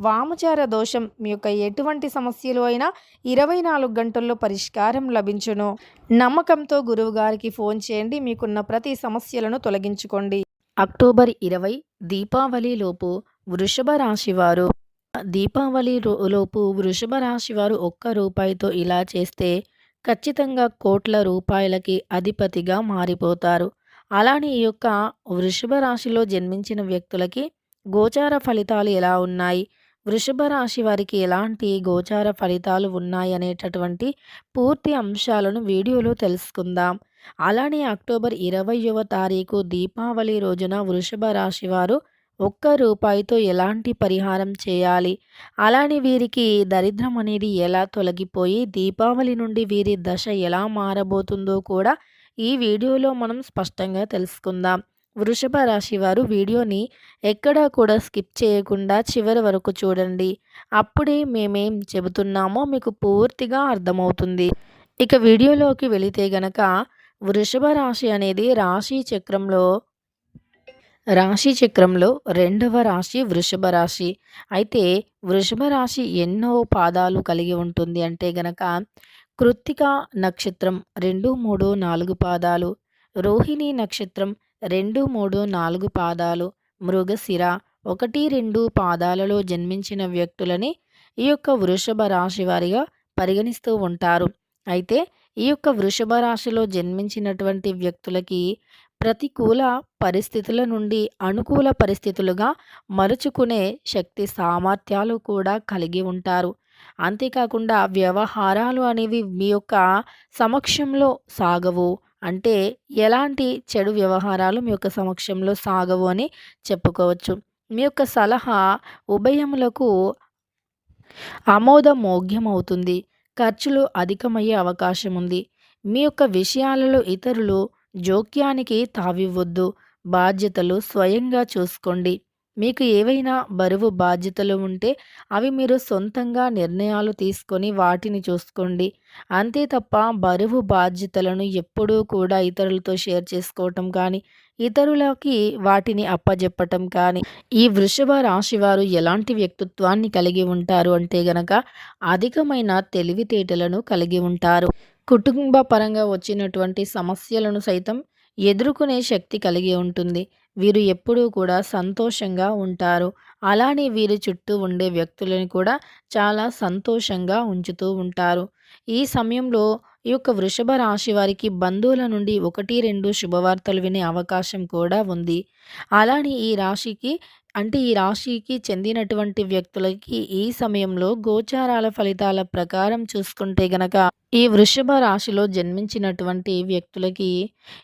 వామచార దోషం మీ యొక్క ఎటువంటి సమస్యలు అయినా ఇరవై నాలుగు గంటల్లో పరిష్కారం లభించును. నమ్మకంతో గురువుగారికి ఫోన్ చేయండి మీకున్న ప్రతి సమస్యలను తొలగించుకోండి. అక్టోబర్ ఇరవై దీపావళిలోపు వృషభ రాశి వారు. దీపావళి లోపు వృషభ రాశి వారు ఒక్క రూపాయితో ఇలా చేస్తే ఖచ్చితంగా కోట్ల రూపాయలకి అధిపతిగా మారిపోతారు. అలానే ఈ యొక్క వృషభ రాశిలో జన్మించిన వ్యక్తులకి గోచార ఫలితాలు ఎలా ఉన్నాయి? వృషభ రాశి వారికి ఎలాంటి గోచార ఫలితాలు ఉన్నాయనేటటువంటి పూర్తి అంశాలను వీడియోలో తెలుసుకుందాం. అలానే అక్టోబర్ ఇరవయవ తారీఖు దీపావళి రోజున వృషభ రాశి వారు ఒక్క రూపాయితో ఎలాంటి పరిహారం చేయాలి? అలానే వీరికి దరిద్రం అనేది ఎలా తొలగిపోయి దీపావళి నుండి వీరి దశ ఎలా మారబోతుందో కూడా ఈ వీడియోలో మనం స్పష్టంగా తెలుసుకుందాం. వృషభ రాశి వారు వీడియోని ఎక్కడా కూడా స్కిప్ చేయకుండా చివరి వరకు చూడండి. అప్పుడే మేమేం చెబుతున్నామో మీకు పూర్తిగా అర్థమవుతుంది. ఇక వీడియోలోకి వెళితే గనక వృషభ రాశి అనేది రాశి చక్రంలో రాశి చక్రంలో రెండవ రాశి వృషభ రాశి. అయితే వృషభ రాశి ఎన్నో పాదాలు కలిగి ఉంటుంది అంటే గనక కృత్తిక నక్షత్రం రెండు మూడు నాలుగు పాదాలు రోహిణి నక్షత్రం రెండు మూడు నాలుగు పాదాలు మృగశిర ఒకటి రెండు పాదాలలో జన్మించిన వ్యక్తులని ఈ యొక్క వృషభ రాశి వారిగా పరిగణిస్తూ ఉంటారు. అయితే ఈ యొక్క వృషభ రాశిలో జన్మించినటువంటి వ్యక్తులకి ప్రతికూల పరిస్థితుల నుండి అనుకూల పరిస్థితులుగా మలుచుకునే శక్తి సామర్థ్యాలు కూడా కలిగి ఉంటారు. అంతేకాకుండా వ్యవహారాలు అనేవి మీ యొక్క సమక్షంలో సాగవు. అంటే ఎలాంటి చెడు వ్యవహారాలు మీ యొక్క సమక్షంలో సాగవు అని చెప్పుకోవచ్చు. మీ యొక్క సలహా ఉభయములకు ఆమోదమోగ్యమవుతుంది ఖర్చులు అధికమయ్యే అవకాశం ఉంది మీ యొక్క విషయాలలో ఇతరులు జోక్యానికి తావివ్వద్దు. బాధ్యతలు స్వయంగా చూసుకోండి. మీకు ఏవైనా బరువు బాధ్యతలు ఉంటే అవి మీరు సొంతంగా నిర్ణయాలు తీసుకొని వాటిని చూసుకోండి. అంతే తప్ప బరువు బాధ్యతలను ఎప్పుడూ కూడా ఇతరులతో షేర్ చేసుకోవటం కానీ ఇతరులకి వాటిని అప్పజెప్పటం కానీ ఈ వృషభ రాశి వారు ఎలాంటి వ్యక్తిత్వాన్ని కలిగి ఉంటారు అంటే గనక అధికమైన తెలివితేటలను కలిగి ఉంటారు. కుటుంబ పరంగా వచ్చినటువంటి సమస్యలను సైతం ఎదుర్కొనే శక్తి కలిగి ఉంటుంది. వీరు ఎప్పుడూ కూడా సంతోషంగా ఉంటారు. అలానే వీరి చుట్టూ ఉండే వ్యక్తులను కూడా చాలా సంతోషంగా ఉంచుతూ ఉంటారు. ఈ సమయంలో ఈ యొక్క వృషభ రాశి వారికి బంధువుల నుండి ఒకటి రెండు శుభవార్తలు వినే అవకాశం కూడా ఉంది. అలానే ఈ రాశికి అంటే ఈ రాశికి చెందినటువంటి వ్యక్తులకి ఈ సమయంలో గోచారాల ఫలితాల ప్రకారం చూసుకుంటే గనక ఈ వృషభ రాశిలో జన్మించినటువంటి వ్యక్తులకి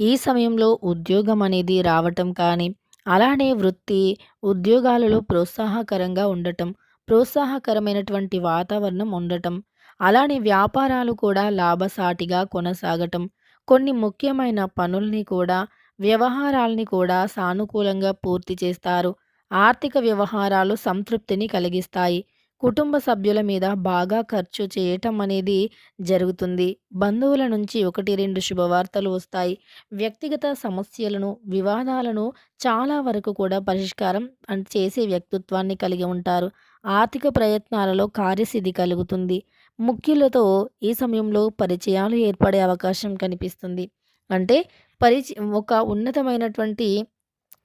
ఈ సమయంలో ఉద్యోగం అనేది రావటం కానీ అలానే వృత్తి ఉద్యోగాలలో ప్రోత్సాహకరంగా ఉండటం ప్రోత్సాహకరమైనటువంటి వాతావరణం ఉండటం అలానే వ్యాపారాలు కూడా లాభసాటిగా కొనసాగటం కొన్ని ముఖ్యమైన పనుల్ని కూడా వ్యవహారాల్ని కూడా సానుకూలంగా పూర్తి చేస్తారు. ఆర్థిక వ్యవహారాలు సంతృప్తిని కలిగిస్తాయి. కుటుంబ సభ్యుల మీద బాగా ఖర్చు చేయటం అనేది జరుగుతుంది. బంధువుల నుంచి ఒకటి రెండు శుభవార్తలు వస్తాయి. వ్యక్తిగత సమస్యలను వివాదాలను చాలా వరకు కూడా పరిష్కారం చేసే వ్యక్తిత్వాన్ని కలిగి ఉంటారు. ఆర్థిక ప్రయత్నాలలో కార్యసిద్ధి కలుగుతుంది. ముఖ్యులతో ఈ సమయంలో పరిచయాలు ఏర్పడే అవకాశం కనిపిస్తుంది. అంటే పరిచ ఒక ఉన్నతమైనటువంటి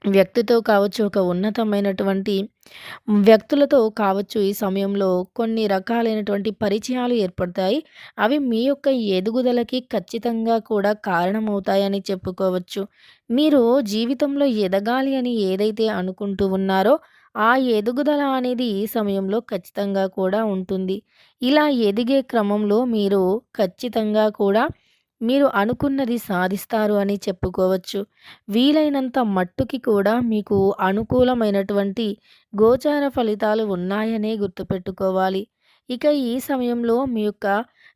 వ్యక్తితో కావచ్చు ఒక ఉన్నతమైనటువంటి వ్యక్తులతో కావచ్చు ఈ సమయంలో కొన్ని రకాలైనటువంటి పరిచయాలు ఏర్పడతాయి. అవి మీ యొక్క ఎదుగుదలకి ఖచ్చితంగా కూడా కారణమవుతాయని చెప్పుకోవచ్చు. మీరు జీవితంలో ఎదగాలి అని ఏదైతే అనుకుంటూ ఉన్నారో ఆ ఎదుగుదల అనేది ఈ సమయంలో ఖచ్చితంగా కూడా ఉంటుంది. ఇలా ఎదిగే క్రమంలో మీరు ఖచ్చితంగా కూడా మీరు అనుకున్నది సాధిస్తారు అని చెప్పుకోవచ్చు. వీలైనంత మట్టుకి కూడా మీకు అనుకూలమైనటువంటి గోచార ఫలితాలు ఉన్నాయనే గుర్తుపెట్టుకోవాలి. ఇక ఈ సమయంలో మీ యొక్క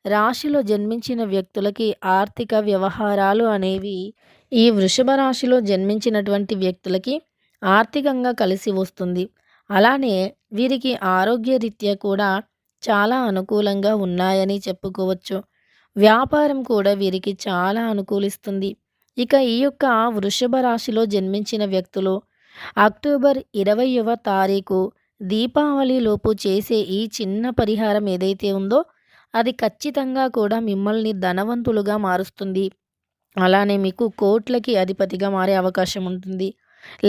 రాశిలో జన్మించిన వ్యక్తులకి ఆర్థిక వ్యవహారాలు అనేవి ఈ వృషభ రాశిలో జన్మించినటువంటి వ్యక్తులకి ఆర్థికంగా కలిసి వస్తుంది. అలానే వీరికి ఆరోగ్యరీత్యా కూడా చాలా అనుకూలంగా ఉన్నాయని చెప్పుకోవచ్చు. వ్యాపారం కూడా వీరికి చాలా అనుకూలిస్తుంది. ఇక ఈ యొక్క వృషభ రాశిలో జన్మించిన వ్యక్తులు అక్టోబర్ 20వ తారీఖు దీపావళిలోపు చేసే ఈ చిన్న పరిహారం ఏదైతే ఉందో అది ఖచ్చితంగా కూడా మిమ్మల్ని ధనవంతులుగా మారుస్తుంది. అలానే మీకు కోట్లకి అధిపతిగా మారే అవకాశం ఉంటుంది.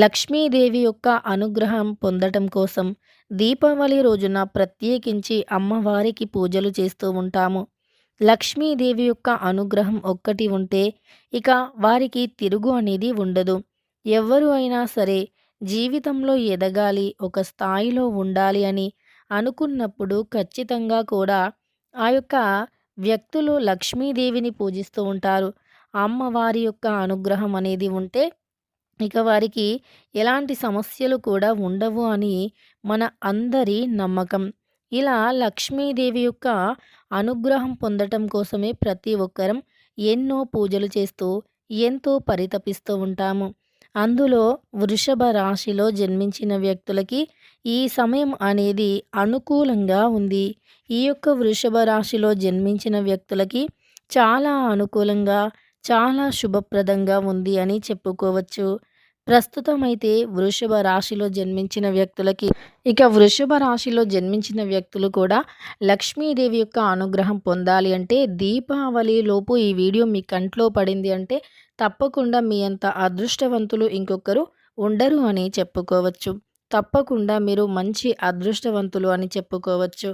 లక్ష్మీదేవి యొక్క అనుగ్రహం పొందటం కోసం దీపావళి రోజున ప్రత్యేకించి అమ్మవారికి పూజలు చేస్తూ ఉంటాము. లక్ష్మీదేవి యొక్క అనుగ్రహం ఒక్కటి ఉంటే ఇక వారికి తిరుగు అనేది ఉండదు. ఎవ్వరు అయినా సరే జీవితంలో ఎదగాలి, ఒక స్థాయిలో ఉండాలి అని అనుకున్నప్పుడు ఖచ్చితంగా కూడా ఆ యొక్క వ్యక్తులు లక్ష్మీదేవిని పూజిస్తూ ఉంటారు. అమ్మవారి యొక్క అనుగ్రహం అనేది ఉంటే ఇక వారికి ఎలాంటి సమస్యలు కూడా ఉండవు అని మన అందరి నమ్మకం. ఇలా లక్ష్మీదేవి యొక్క అనుగ్రహం పొందటం కోసమే ప్రతి ఒక్కరం ఎన్నో పూజలు చేస్తూ, ఎంతో పరితపిస్తూ ఉంటాము. అందులో వృషభ రాశిలో జన్మించిన వ్యక్తులకి ఈ సమయం అనేది అనుకూలంగా ఉంది. ఈ యొక్క వృషభ రాశిలో జన్మించిన వ్యక్తులకి చాలా అనుకూలంగా, చాలా శుభప్రదంగా ఉంది అని చెప్పుకోవచ్చు. ప్రస్తుతం అయితే వృషభ రాశిలో జన్మించిన వ్యక్తులకి ఇక వృషభ రాశిలో జన్మించిన వ్యక్తులు కూడా లక్ష్మీదేవి యొక్క అనుగ్రహం పొందాలి అంటే దీపావళి లోపు ఈ వీడియో మీ కంట్లో పడింది అంటే తప్పకుండా మీ అంత అదృష్టవంతులు ఇంకొకరు ఉండరు అని చెప్పుకోవచ్చు. తప్పకుండా మీరు మంచి అదృష్టవంతులు అని చెప్పుకోవచ్చు.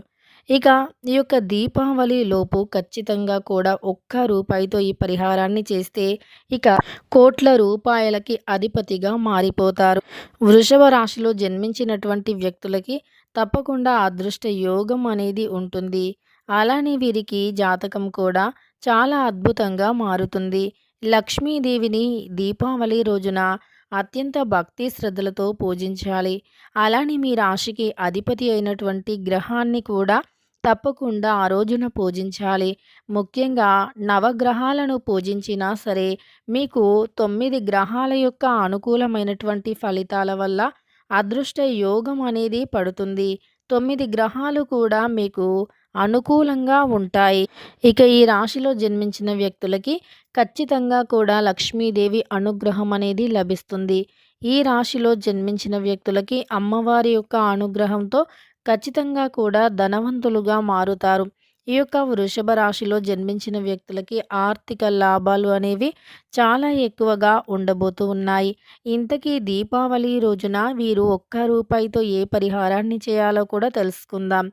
ఇక ఈ యొక్క దీపావళి లోపు ఖచ్చితంగా కూడా ఒక్క రూపాయితో ఈ పరిహారాన్ని చేస్తే ఇక కోట్ల రూపాయలకి అధిపతిగా మారిపోతారు. వృషభ రాశిలో జన్మించినటువంటి వ్యక్తులకి తప్పకుండా అదృష్ట యోగం అనేది ఉంటుంది. అలానే వీరికి జాతకం కూడా చాలా అద్భుతంగా మారుతుంది. లక్ష్మీదేవిని దీపావళి రోజున అత్యంత భక్తి శ్రద్ధలతో పూజించాలి. అలానే మీ రాశికి అధిపతి అయినటువంటి గ్రహాన్ని కూడా తప్పకుండా ఆ రోజున పూజించాలి. ముఖ్యంగా నవగ్రహాలను పూజించినా సరే మీకు తొమ్మిది గ్రహాల యొక్క అనుకూలమైనటువంటి ఫలితాల వల్ల అదృష్ట యోగం అనేది పడుతుంది. తొమ్మిది గ్రహాలు కూడా మీకు అనుకూలంగా ఉంటాయి. ఇక ఈ రాశిలో జన్మించిన వ్యక్తులకి ఖచ్చితంగా కూడా లక్ష్మీదేవి అనుగ్రహం అనేది లభిస్తుంది. ఈ రాశిలో జన్మించిన వ్యక్తులకి అమ్మవారి యొక్క అనుగ్రహంతో ఖచ్చితంగా కూడా ధనవంతులుగా మారుతారు. ఈ యొక్క వృషభ రాశిలో జన్మించిన వ్యక్తులకి ఆర్థిక లాభాలు అనేవి చాలా ఎక్కువగా ఉండబోతూ ఉన్నాయి. ఇంతకీ దీపావళి రోజున వీరు ఒక్క రూపాయితో ఏ పరిహారాన్ని చేయాలో కూడా తెలుసుకుందాం.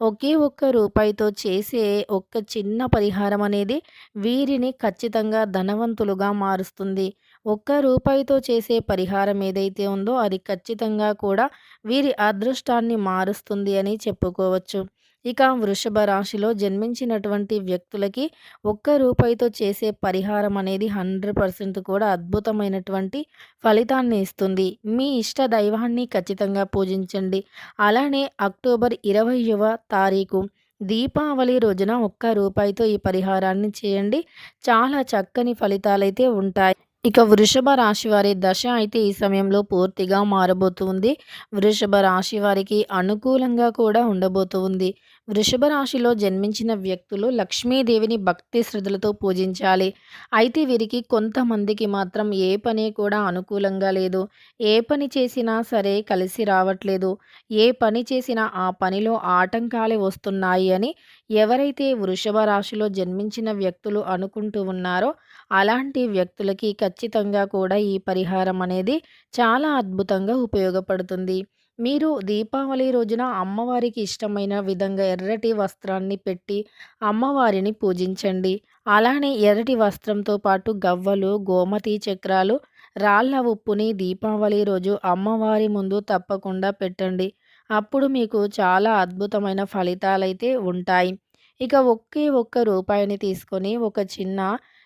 ఒకే ఒక్క రూపాయితో చేసే ఒక్క చిన్న పరిహారం అనేది వీరిని ఖచ్చితంగా ధనవంతులుగా మారుస్తుంది. ఒక్క రూపాయితో చేసే పరిహారం ఏదైతే ఉందో అది ఖచ్చితంగా కూడా వీరి అదృష్టాన్ని మారుస్తుంది అని చెప్పుకోవచ్చు. ఇక వృషభ రాశిలో జన్మించినటువంటి వ్యక్తులకి ఒక్క రూపాయితో చేసే పరిహారం అనేది 100% కూడా అద్భుతమైనటువంటి ఫలితాన్ని ఇస్తుంది. మీ ఇష్ట దైవాన్ని ఖచ్చితంగా పూజించండి. అలానే అక్టోబర్ 20వ తారీఖు దీపావళి రోజున ఒక్క రూపాయితో ఈ పరిహారాన్ని చేయండి. చాలా చక్కని ఫలితాలైతే ఉంటాయి. ఇక వృషభ రాశి వారి దశ అయితే ఈ సమయంలో పూర్తిగా మారబోతుంది వృషభ రాశి వారికి అనుకూలంగా కూడా ఉండబోతుంది వృషభ రాశిలో జన్మించిన వ్యక్తులు లక్ష్మీదేవిని భక్తి శ్రద్ధలతో పూజించాలి. అయితే వీరికి కొంతమందికి మాత్రం ఏ పని కూడా అనుకూలంగా లేదు. ఏ పని చేసినా సరే కలిసి రావట్లేదు. ఏ పని చేసినా ఆ పనిలో ఆటంకాలే వస్తున్నాయి అని ఎవరైతే వృషభ రాశిలో జన్మించిన వ్యక్తులు అనుకుంటూ ఉన్నారో అలాంటి వ్యక్తులకి ఖచ్చితంగా కూడా ఈ పరిహారం అనేది చాలా అద్భుతంగా ఉపయోగపడుతుంది. మీరు దీపావళి రోజున అమ్మవారికి ఇష్టమైన విధంగా ఎర్రటి వస్త్రాన్ని పెట్టి అమ్మవారిని పూజించండి. అలానే ఎర్రటి వస్త్రంతో పాటు గవ్వలు, గోమతి చక్రాలు, రాళ్ళ ఉప్పుని దీపావళి రోజు అమ్మవారి ముందు తప్పకుండా పెట్టండి. అప్పుడు మీకు చాలా అద్భుతమైన ఫలితాలైతే ఉంటాయి. ఇక ఒకే ఒక్క రూపాయిని తీసుకొని ఒక చిన్న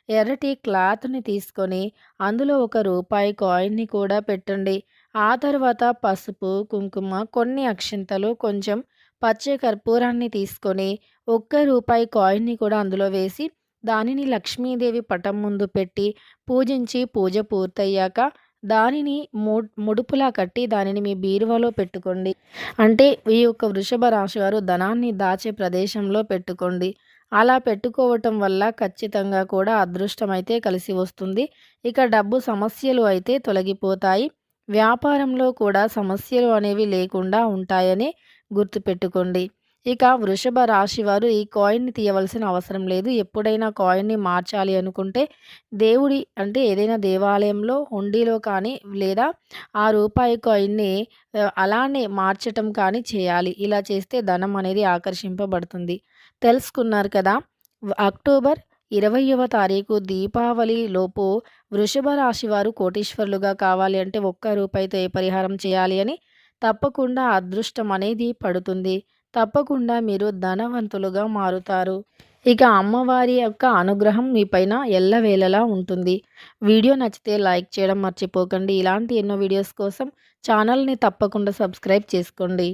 ఎర్రటి క్లాత్‌ని తీసుకొని అందులో ఒక రూపాయి కాయిన్‌ని కూడా పెట్టండి. ఆ తర్వాత పసుపు, కుంకుమ, కొన్ని అక్షింతలు, కొంచెం పచ్చ కర్పూరాన్ని తీసుకొని ఒక్క రూపాయి కాయిన్‌ని కూడా అందులో వేసి దానిని లక్ష్మీదేవి పటం ముందు పెట్టి పూజించి పూజ పూర్తయ్యాక దానిని ము ముడుపులా కట్టి దానిని మీ బీరువాలో పెట్టుకోండి. అంటే ఈ యొక్క వృషభ రాశి వారు ధనాన్ని దాచే ప్రదేశంలో పెట్టుకోండి. అలా పెట్టుకోవటం వల్ల ఖచ్చితంగా కూడా అదృష్టం అయితే కలిసి వస్తుంది. ఇక డబ్బు సమస్యలు అయితే తొలగిపోతాయి. వ్యాపారంలో కూడా సమస్యలు అనేవి లేకుండా ఉంటాయని గుర్తుపెట్టుకోండి. ఇక వృషభ రాశి వారు ఈ కాయిన్‌ని తీయవలసిన అవసరం లేదు. ఎప్పుడైనా కాయిన్‌ని మార్చాలి అనుకుంటే దేవుడి అంటే ఏదైనా దేవాలయంలో హుండీలో కానీ లేదా ఆ రూపాయి కాయిన్‌ని అలానే మార్చటం కానీ చేయాలి. ఇలా చేస్తే ధనం అనేది ఆకర్షింపబడుతుంది. తెలుసుకున్నారు కదా! అక్టోబర్ 20వ తారీఖు దీపావళి లోపు వృషభ రాశి వారు కోటీశ్వరులుగా కావాలి అంటే ఒక్క రూపాయితో ఏ పరిహారం చేయాలి అని తప్పకుండా అదృష్టం అనేది పడుతుంది. తప్పకుండా మీరు ధనవంతులుగా మారుతారు. ఇక అమ్మవారి యొక్క అనుగ్రహం మీ పైన ఎల్లవేళలా ఉంటుంది. వీడియో నచ్చితే లైక్ చేయడం మర్చిపోకండి. ఇలాంటి ఎన్నో వీడియోస్ కోసం ఛానల్‌ని తప్పకుండా సబ్స్క్రైబ్ చేసుకోండి.